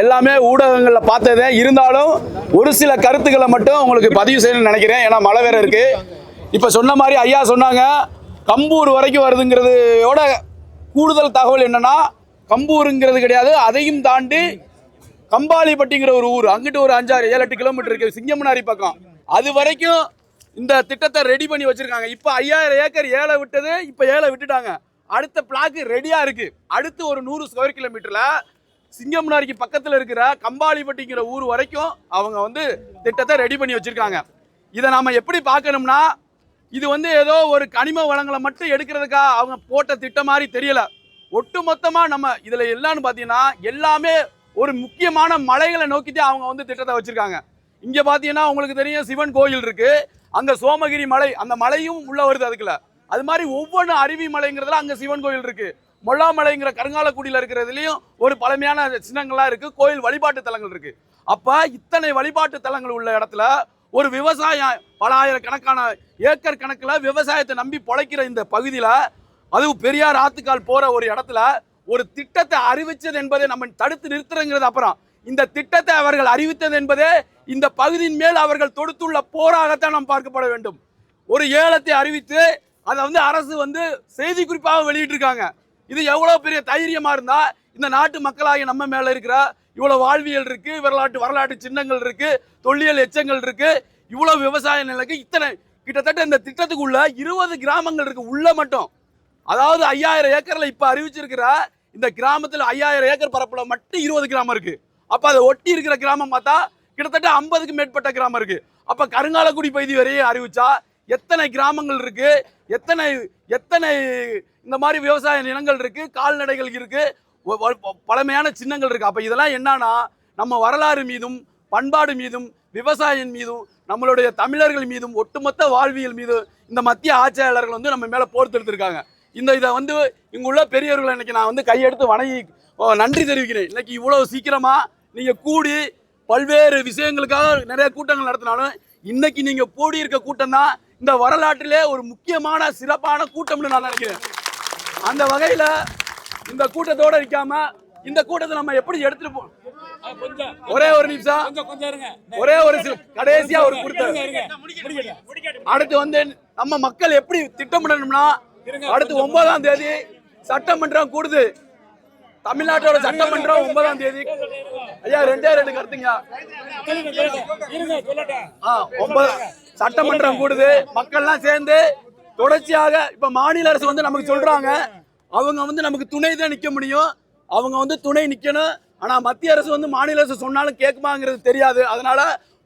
எல்லாமே ஊடகங்களில் பார்த்ததே. இருந்தாலும் ஒரு சில கருத்துக்களை மட்டும் உங்களுக்கு பதிவு செய்யணும்னு நினைக்கிறேன். ஏன்னா மழை வேற இருக்கு. இப்போ சொன்ன மாதிரி ஐயா சொன்னாங்க கம்பூர் வரைக்கும் வருதுங்கிறதோட கூடுதல் தகவல் என்னன்னா கம்பூருங்கிறது கிடையாது. அதையும் தாண்டி கம்பாலிப்பட்டிங்கிற ஒரு ஊர் அங்கிட்டு ஒரு அஞ்சாறு ஏழு எட்டு கிலோமீட்டர் இருக்கு. சிங்கமனாரி பக்கம். அது வரைக்கும் இந்த திட்டத்தை ரெடி பண்ணி வச்சிருக்காங்க. இப்போ ஐயாயிரம் ஏக்கர் ஏழை விட்டது இப்போ ஏழை விட்டுட்டாங்க. அடுத்த பிளாக்கு ரெடியாக இருக்குது அடுத்து ஒரு நூறு ஸ்கொயர் கிலோமீட்டரில் சிங்கம்னாரிக்கு பக்கத்தில் இருக்கிற கம்பாளிப்பட்டிங்கிற ஊர் வரைக்கும் அவங்க வந்து திட்டத்தை ரெடி பண்ணி வச்சுருக்காங்க. இதை நாம் எப்படி பார்க்கணும்னா இது வந்து ஏதோ ஒரு கனிம வளங்களை மட்டும் எடுக்கிறதுக்கா அவங்க போட்ட திட்டம் மாதிரி தெரியல. ஒட்டுமொத்தமா நம்ம இதில் எல்லாம்னு பார்த்தீங்கன்னா எல்லாமே ஒரு முக்கியமான மலைகளை நோக்கிட்டு அவங்க வந்து திட்டத்தை வச்சுருக்காங்க. இங்கே பார்த்தீங்கன்னா உங்களுக்கு தெரியும் சிவன் கோயில் இருக்குது அங்கே சோமகிரி மலை அந்த மலையும் உள்ளே வருது அதுக்குள்ள. அது மாதிரி ஒவ்வொன்று அருவி மலைங்கிறதுல அங்கே சிவன் கோயில் இருக்குது மொல்லாமலைங்கிற கருங்காலக்குடியில் இருக்கிறதுலையும் ஒரு பழமையான சின்னங்கள்லாம் இருக்குது கோயில் வழிபாட்டு தலங்கள் இருக்குது அப்போ இத்தனை வழிபாட்டு தலங்கள் உள்ள இடத்துல ஒரு விவசாயம் பல ஆயிரக்கணக்கான ஏக்கர் கணக்கில் விவசாயத்தை நம்பி பொழைக்கிற இந்த பகுதியில் அதுவும் பெரியார் ஆத்துக்கால் போகிற ஒரு இடத்துல ஒரு திட்டத்தை அறிவித்தது என்பதை நம்ம தடுத்து நிறுத்துறங்கிறது அப்புறம். இந்த திட்டத்தை அவர்கள் அறிவித்தது என்பதே இந்த பகுதியின் மேல் அவர்கள் தொடுத்துள்ள போராகத்தான் நாம் பார்க்கப்பட வேண்டும். ஒரு ஏலத்தை அறிவித்து அதை வந்து அரசு வந்து செய்தி குறிப்பாக வெளியிட்டிருக்காங்க. இது எவ்வளோ பெரிய தைரியமாக இருந்தால் இந்த நாட்டு மக்களாகிய நம்ம மேலே இருக்கிற இவ்வளோ வாழ்வியல் இருக்குது வரலாற்று வரலாற்று சின்னங்கள் இருக்குது தொல்லியல் எச்சங்கள் இருக்குது இவ்வளோ விவசாய நிலைக்கு இத்தனை கிட்டத்தட்ட இந்த திட்டத்துக்குள்ள இருபது கிராமங்கள் இருக்குது உள்ள மட்டும். அதாவது ஐயாயிரம் ஏக்கரில் இப்போ அறிவிச்சிருக்கிற இந்த கிராமத்தில் ஐயாயிரம் ஏக்கர் பரப்பில் மட்டும் இருபது கிராமம் இருக்குது அப்போ அதை ஒட்டி இருக்கிற கிராமம் பார்த்தா கிட்டத்தட்ட ஐம்பதுக்கு மேற்பட்ட கிராமம் இருக்குது அப்போ கருங்காலக்குடி பகுதி வரையும் அறிவிச்சா எத்தனை கிராமங்கள் இருக்கு? எத்தனை எத்தனை இந்த மாதிரி விவசாய நிலங்கள் இருக்கு? கால்நடைகள் இருக்கு? பழமையான சின்னங்கள் இருக்கு. அப்ப இதெல்லாம் என்னன்னா நம்ம வரலாறு மீதும் பண்பாடு மீதும் விவசாயம் மீதும் நம்மளுடைய தமிழர்கள் மீதும் ஒட்டுமொத்த வாழ்வியல் மீதும் இந்த மத்திய ஆட்சியாளர்கள் வந்து நம்ம மேலே போர் தொடுத்திருக்காங்க. இந்த இதை வந்து இங்குள்ள பெரியவர்களை இன்னைக்கு நான் வந்து கையெடுத்து வணங்கி ஓ, நன்றி தெரிவிக்கிறேன். இன்னைக்கு இவ்வளோ சீக்கிரமாக நீங்கள் கூடி பல்வேறு விஷயங்களுக்காக நிறைய கூட்டங்கள் நடத்தினாலும் இன்னைக்கு நீங்கள் கூடி இருக்க கூட்டம் தான் இந்த வரலாற்றிலே ஒரு முக்கியமான சிறப்பான கூட்டம்னு நான் நினைக்கிறேன். அந்த வகையில இந்த கூட்டத்தோட இருக்காம இந்த கூட்டத்தை நம்ம எப்படி எடுத்துட்டு போ ஒரே ஒரு நிமிஷம். ஒரே ஒரு கடைசியா ஒரு கொடுத்த அடுத்து வந்து நம்ம மக்கள் எப்படி திட்டமிடணும்னா அடுத்து ஒன்பதாம் தேதி சட்டமன்றம் கூடுது. தமிழ்நாட்டோட சட்டமன்றம் ஒன்பதாம் தேதி. ஐயா ரெண்டே ரெண்டு கருத்துங்க. ஆ, ஒன்பது சட்டமன்றம் கூடுது மக்கள்லாம் சேர்ந்து தொடர்ச்சியாக இப்ப மாநில அரசு வந்து நமக்கு சொல்றாங்க. அவங்க வந்து நமக்கு துணை தான் நிக்க முடியும். அவங்க வந்து துணை நிக்கணும். ஆனா மத்திய அரசு வந்து மாநில அரசு சொன்னாலும் கேட்குமாங்கிறது தெரியாது. அதனால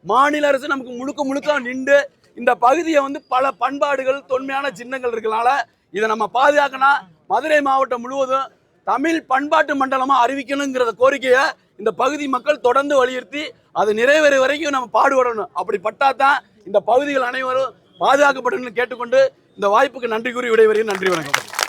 மாநில அரசு நமக்கு முழுக்க முழுக்க நின்று இந்த பகுதியை வந்து பல பண்பாடுகள் தொன்மையான சின்னங்கள் இருக்கனால இதை நம்ம பாதுகாக்கணும். மதுரை மாவட்டம் முழுவதும் தமிழ் பண்பாட்டு மண்டலமா அறிவிக்கணுங்கிற கோரிக்கையை இந்த பகுதி மக்கள் தொடர்ந்து வலியுறுத்தி அது நிறைவேற வரைக்கும் நம்ம பாடுபடணும். அப்படி பட்டா தான் இந்த பகுதிகள் அனைவரும் பாதுகாக்கப்படும் கேட்டுக்கொண்டு இந்த வாய்ப்புக்கு நன்றி கூறி விடைவரையும் நன்றி வணக்கம்.